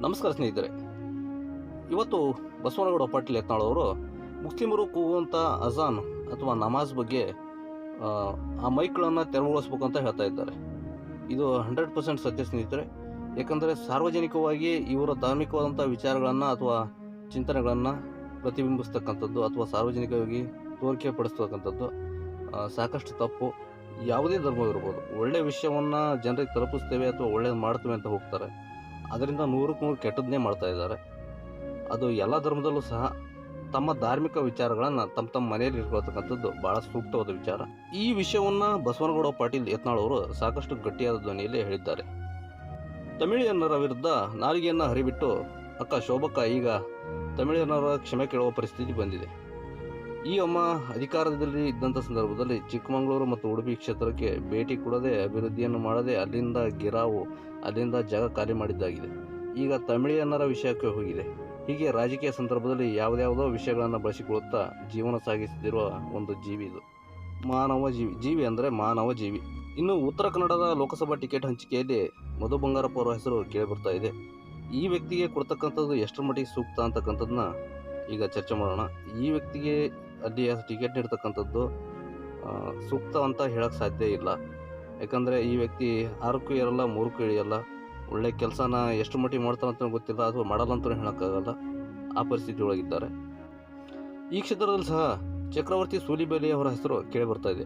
ನಮಸ್ಕಾರ ಸ್ನೇಹಿತರೆ. ಇವತ್ತು ಬಸವನಗೌಡ ಪಾಟೀಲ್ ಯತ್ನಾಳವರು ಮುಸ್ಲಿಮರು ಕೂಗುವಂಥ ಅಜಾನ್ ಅಥವಾ ನಮಾಜ್ ಬಗ್ಗೆ ಆ, ಮೈಕ್ಗಳನ್ನು ತೆರವುಗೊಳಿಸ್ಬೇಕು ಅಂತ ಹೇಳ್ತಾ ಇದ್ದಾರೆ. ಇದು ಹಂಡ್ರೆಡ್ ಪರ್ಸೆಂಟ್ ಸತ್ಯ ಸ್ನೇಹಿತರೆ. ಯಾಕಂದರೆ ಸಾರ್ವಜನಿಕವಾಗಿ ಇವರ ಧಾರ್ಮಿಕವಾದಂಥ ವಿಚಾರಗಳನ್ನು ಅಥವಾ ಚಿಂತನೆಗಳನ್ನು ಪ್ರತಿಬಿಂಬಿಸ್ತಕ್ಕಂಥದ್ದು ಅಥವಾ ಸಾರ್ವಜನಿಕವಾಗಿ ತೋರಿಕೆ ಪಡಿಸ್ತಕ್ಕಂಥದ್ದು ಸಾಕಷ್ಟು ತಪ್ಪು. ಯಾವುದೇ ಧರ್ಮವಿರ್ಬೋದು. ಒಳ್ಳೆಯ ವಿಷಯವನ್ನು ಜನರಿಗೆ ತಲುಪಿಸ್ತೇವೆ ಅಥವಾ ಒಳ್ಳೇದು ಮಾಡ್ತೇವೆ ಅಂತ ಹೋಗ್ತಾರೆ. ಅದರಿಂದ ನೂರಕ್ಕೆ ನೂರು ಕೆಟ್ಟದನ್ನೇ ಮಾಡ್ತಾ ಇದ್ದಾರೆ. ಅದು ಎಲ್ಲ ಧರ್ಮದಲ್ಲೂ ಸಹ ತಮ್ಮ ಧಾರ್ಮಿಕ ವಿಚಾರಗಳನ್ನು ತಮ್ಮ ತಮ್ಮ ಮನೆಯಲ್ಲಿ ಇಟ್ಕೊಳ್ತಕ್ಕಂಥದ್ದು ಭಾಳ ಸೂಕ್ತವಾದ ವಿಚಾರ. ಈ ವಿಷಯವನ್ನು ಬಸವನಗೌಡ ಪಾಟೀಲ್ ಯತ್ನಾಳ್ ಅವರು ಸಾಕಷ್ಟು ಗಟ್ಟಿಯಾದ ಧ್ವನಿಯಲ್ಲಿ ಹೇಳಿದ್ದಾರೆ. ತಮಿಳಿಯನ್ನರ ವಿರುದ್ಧ ನಾಲಿಗೆಯನ್ನು ಹರಿಬಿಟ್ಟು, ಅಕ್ಕ ಶೋಭಕ್ಕ, ಈಗ ತಮಿಳಿಯನ್ನರ ಕ್ಷಮೆ ಕೇಳುವ ಪರಿಸ್ಥಿತಿ ಬಂದಿದೆ. ಈ ಅಮ್ಮ ಅಧಿಕಾರದಲ್ಲಿ ಇದ್ದಂಥ ಸಂದರ್ಭದಲ್ಲಿ ಚಿಕ್ಕಮಗಳೂರು ಮತ್ತು ಉಡುಪಿ ಕ್ಷೇತ್ರಕ್ಕೆ ಭೇಟಿ ಕೊಡದೆ ಅಭಿವೃದ್ಧಿಯನ್ನು ಮಾಡದೆ ಅಲ್ಲಿಂದ ಗಿರಾವು, ಅಲ್ಲಿಂದ ಜಾಗ ಖಾಲಿ ಮಾಡಿದ್ದಾಗಿದೆ. ಈಗ ತಮಿಳಿಯನ್ನರ ವಿಷಯಕ್ಕೆ ಹೋಗಿದೆ. ಹೀಗೆ ರಾಜಕೀಯ ಸಂದರ್ಭದಲ್ಲಿ ಯಾವುದ್ಯಾವುದೋ ವಿಷಯಗಳನ್ನು ಬಳಸಿಕೊಳ್ಳುತ್ತಾ ಜೀವನ ಸಾಗಿಸುತ್ತಿರುವ ಒಂದು ಜೀವಿ ಇದು. ಮಾನವ ಜೀವಿ ಜೀವಿ ಅಂದರೆ ಮಾನವ ಜೀವಿ. ಇನ್ನು ಉತ್ತರ ಕನ್ನಡದ ಲೋಕಸಭಾ ಟಿಕೆಟ್ ಹಂಚಿಕೆಯಲ್ಲಿ ಮಧು ಬಂಗಾರಪ್ಪ ಅವರ ಹೆಸರು ಕೇಳಿಬರ್ತಾ ಇದೆ. ಈ ವ್ಯಕ್ತಿಗೆ ಕೊಡ್ತಕ್ಕಂಥದ್ದು ಎಷ್ಟರ ಮಟ್ಟಿಗೆ ಸೂಕ್ತ ಅಂತಕ್ಕಂಥದ್ದನ್ನ ಈಗ ಚರ್ಚೆ ಮಾಡೋಣ. ಈ ವ್ಯಕ್ತಿಗೆ ಅಲ್ಲಿ ಟಿಕೆಟ್ ನೀಡ್ತಕ್ಕಂಥದ್ದು ಸೂಕ್ತ ಅಂತ ಹೇಳಕ್ಕೆ ಸಾಧ್ಯ ಇಲ್ಲ. ಯಾಕಂದರೆ ಈ ವ್ಯಕ್ತಿ ಆರಕ್ಕೂ ಇರಲ್ಲ ಮೂರಕ್ಕೂ ಇಳಿಯಲ್ಲ. ಒಳ್ಳೆ ಕೆಲಸನ ಎಷ್ಟು ಮಟ್ಟಿಗೆ ಮಾಡ್ತಾನೆ ಅಂತ ಗೊತ್ತಿಲ್ಲ, ಅಥವಾ ಮಾಡಲ್ಲ ಅಂತಲೂ ಹೇಳೋಕ್ಕಾಗಲ್ಲ. ಆ ಪರಿಸ್ಥಿತಿ ಒಳಗಿದ್ದಾರೆ. ಈ ಕ್ಷೇತ್ರದಲ್ಲಿ ಸಹ ಚಕ್ರವರ್ತಿ ಸೂಲಿಬೇಲಿ ಅವರ ಹೆಸರು ಕೇಳಿ ಬರ್ತಾ ಇದೆ.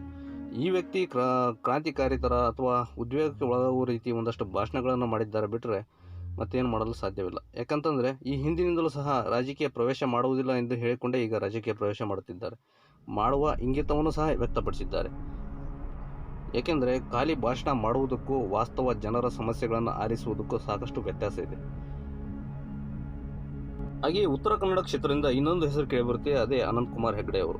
ಈ ವ್ಯಕ್ತಿ ಕ್ರಾ, ಕ್ರಾಂತಿಕಾರಿ ಥರ ಅಥವಾ ಉದ್ವೇಗಕ್ಕೆ ಒಳಗಾಗುವ ರೀತಿ ಒಂದಷ್ಟು ಭಾಷಣಗಳನ್ನು ಮಾಡಿದ್ದಾರೆ. ಬಿಟ್ಟರೆ ಮತ್ತೇನು ಮಾಡಲು ಸಾಧ್ಯವಿಲ್ಲ. ಯಾಕಂತಂದರೆ, ಈ ಹಿಂದಿನಿಂದಲೂ ಸಹ ರಾಜಕೀಯ ಪ್ರವೇಶ ಮಾಡುವುದಿಲ್ಲ ಎಂದು ಹೇಳಿಕೊಂಡೇ ಈಗ ರಾಜಕೀಯ ಪ್ರವೇಶ ಮಾಡುತ್ತಿದ್ದಾರೆ. ಮಾಡುವ ಇಂಗಿತವನ್ನು ಸಹ ವ್ಯಕ್ತಪಡಿಸಿದ್ದಾರೆ. ಏಕೆಂದರೆ, ಖಾಲಿ ಭಾಷಣ ಮಾಡುವುದಕ್ಕೂ ವಾಸ್ತವ ಜನರ ಸಮಸ್ಯೆಗಳನ್ನು ಆರಿಸುವುದಕ್ಕೂ ಸಾಕಷ್ಟು ವ್ಯತ್ಯಾಸ ಇದೆ. ಹಾಗೆಯೇ ಉತ್ತರ ಕನ್ನಡ ಕ್ಷೇತ್ರದಿಂದ ಇನ್ನೊಂದು ಹೆಸರು ಕೇಳಿಬರುತ್ತೆ, ಅದೇ ಅನಂತ್ ಕುಮಾರ್ ಹೆಗಡೆ ಅವರು.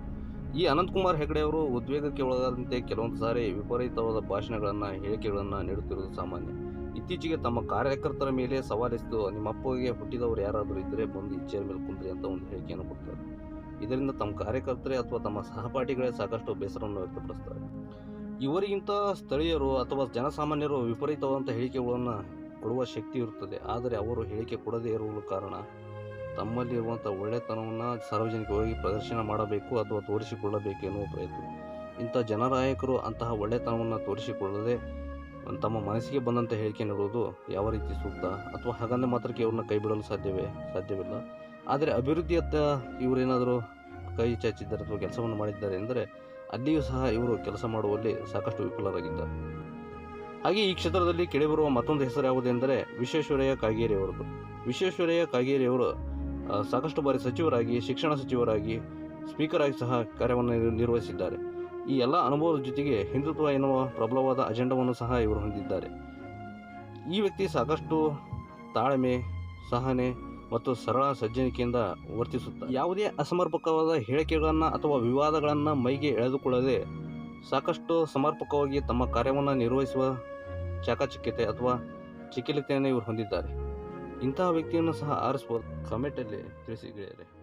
ಈ ಅನಂತ್ ಕುಮಾರ್ ಹೆಗಡೆ ಅವರು ಉದ್ವೇಗಕ್ಕೆ ಒಳಗಾದಂತೆ ಕೆಲವೊಂದು ಸಾರಿ ವಿಪರೀತವಾದ ಭಾಷಣಗಳನ್ನು, ಹೇಳಿಕೆಗಳನ್ನು ನೀಡುತ್ತಿರುವುದು ಸಾಮಾನ್ಯ. ಇತ್ತೀಚೆಗೆ ತಮ್ಮ ಕಾರ್ಯಕರ್ತರ ಮೇಲೆ ಸವಾಲೆಸೆದು ನಿಮ್ಮ ಅಪ್ಪಗೆ ಹುಟ್ಟಿದವರು ಯಾರಾದರೂ ಇದ್ದರೆ ಬಂದು ಈ ಮೇಲೆ ಕುಂದ್ರಿ ಅಂತ ಒಂದು ಹೇಳಿಕೆಯನ್ನು ಕೊಡ್ತಾರೆ. ಇದರಿಂದ ತಮ್ಮ ಕಾರ್ಯಕರ್ತರೇ ಅಥವಾ ತಮ್ಮ ಸಹಪಾಠಿಗಳೇ ಸಾಕಷ್ಟು ಬೇಸರವನ್ನು ವ್ಯಕ್ತಪಡಿಸ್ತಾರೆ. ಇವರಿಗಿಂತ ಸ್ಥಳೀಯರು ಅಥವಾ ಜನಸಾಮಾನ್ಯರು ವಿಪರೀತವಾದಂಥ ಹೇಳಿಕೆಗಳನ್ನು ಕೊಡುವ ಶಕ್ತಿ ಇರುತ್ತದೆ. ಆದರೆ ಅವರು ಹೇಳಿಕೆ ಕೊಡದೇ ಇರುವ ಕಾರಣ ತಮ್ಮಲ್ಲಿರುವಂಥ ಒಳ್ಳೆತನವನ್ನು ಸಾರ್ವಜನಿಕವಾಗಿ ಪ್ರದರ್ಶನ ಮಾಡಬೇಕು ಅಥವಾ ತೋರಿಸಿಕೊಳ್ಳಬೇಕು ಎನ್ನುವ ಪ್ರಯತ್ನ. ಇಂಥ ಜನರಾಯಕರು ಅಂತಹ ಒಳ್ಳೆತನವನ್ನು ತೋರಿಸಿಕೊಳ್ಳದೆ ತಮ್ಮ ಮನಸ್ಸಿಗೆ ಬಂದಂಥ ಹೇಳಿಕೆ ನೀಡುವುದು ಯಾವ ರೀತಿ ಸೂಕ್ತ? ಅಥವಾ ಹಾಗಂದ್ರೆ ಮಾತ್ರಕ್ಕೆ ಇವ್ರನ್ನ ಕೈ ಬಿಡಲು ಸಾಧ್ಯವೇ? ಸಾಧ್ಯವಿಲ್ಲ. ಆದರೆ ಅಭಿವೃದ್ಧಿಯತ್ತ ಇವರೇನಾದರೂ ಕೈ ಚಾಚಿದ್ದಾರೆ ಅಥವಾ ಕೆಲಸವನ್ನು ಮಾಡಿದ್ದಾರೆ ಎಂದರೆ ಅಲ್ಲಿಯೂ ಸಹ ಇವರು ಕೆಲಸ ಮಾಡುವಲ್ಲಿ ಸಾಕಷ್ಟು ವಿಫಲರಾಗಿದ್ದಾರೆ. ಹಾಗೆ ಈ ಕ್ಷೇತ್ರದಲ್ಲಿ ಕೇಳಿಬರುವ ಮತ್ತೊಂದು ಹೆಸರು ಯಾವುದೆಂದರೆ ವಿಶ್ವೇಶ್ವರಯ್ಯ ಕಾಗೇರಿ ಅವರದು ವಿಶ್ವೇಶ್ವರಯ್ಯ ಕಾಗೇರಿ ಅವರು ಸಾಕಷ್ಟು ಬಾರಿ ಸಚಿವರಾಗಿ, ಶಿಕ್ಷಣ ಸಚಿವರಾಗಿ, ಸ್ಪೀಕರ್ ಆಗಿ ಸಹ ಕಾರ್ಯವನ್ನು ನಿರ್- ನಿರ್ವಹಿಸಿದ್ದಾರೆ. ಈ ಎಲ್ಲ ಅನುಭವದ ಜೊತೆಗೆ ಹಿಂದುತ್ವ ಎನ್ನುವ ಪ್ರಬಲವಾದ ಅಜೆಂಡವನ್ನು ಸಹ ಇವರು ಹೊಂದಿದ್ದಾರೆ. ಈ ವ್ಯಕ್ತಿ ಸಾಕಷ್ಟು ತಾಳ್ಮೆ, ಸಹನೆ ಮತ್ತು ಸರಳ ಸಜ್ಜನಿಕೆಯಿಂದ ವರ್ತಿಸುತ್ತಾರೆ. ಯಾವುದೇ ಅಸಮರ್ಪಕವಾದ ಹೇಳಿಕೆಗಳನ್ನು ಅಥವಾ ವಿವಾದಗಳನ್ನು ಮೈಗೆ ಎಳೆದುಕೊಳ್ಳದೆ ಸಾಕಷ್ಟು ಸಮರ್ಪಕವಾಗಿ ತಮ್ಮ ಕಾರ್ಯವನ್ನು ನಿರ್ವಹಿಸುವ ಚಾಕಚಕ್ಯತೆ ಅಥವಾ ಚಿಕಿಲತೆಯನ್ನು ಇವರು ಹೊಂದಿದ್ದಾರೆ. ಇಂತಹ ವ್ಯಕ್ತಿಯನ್ನು ಸಹ ಆರಿಸ್ಬೋದು ಕಮೆಂಟಲ್ಲಿ ತಿಳಿಸಿ ಗೆಳೆಯರೆ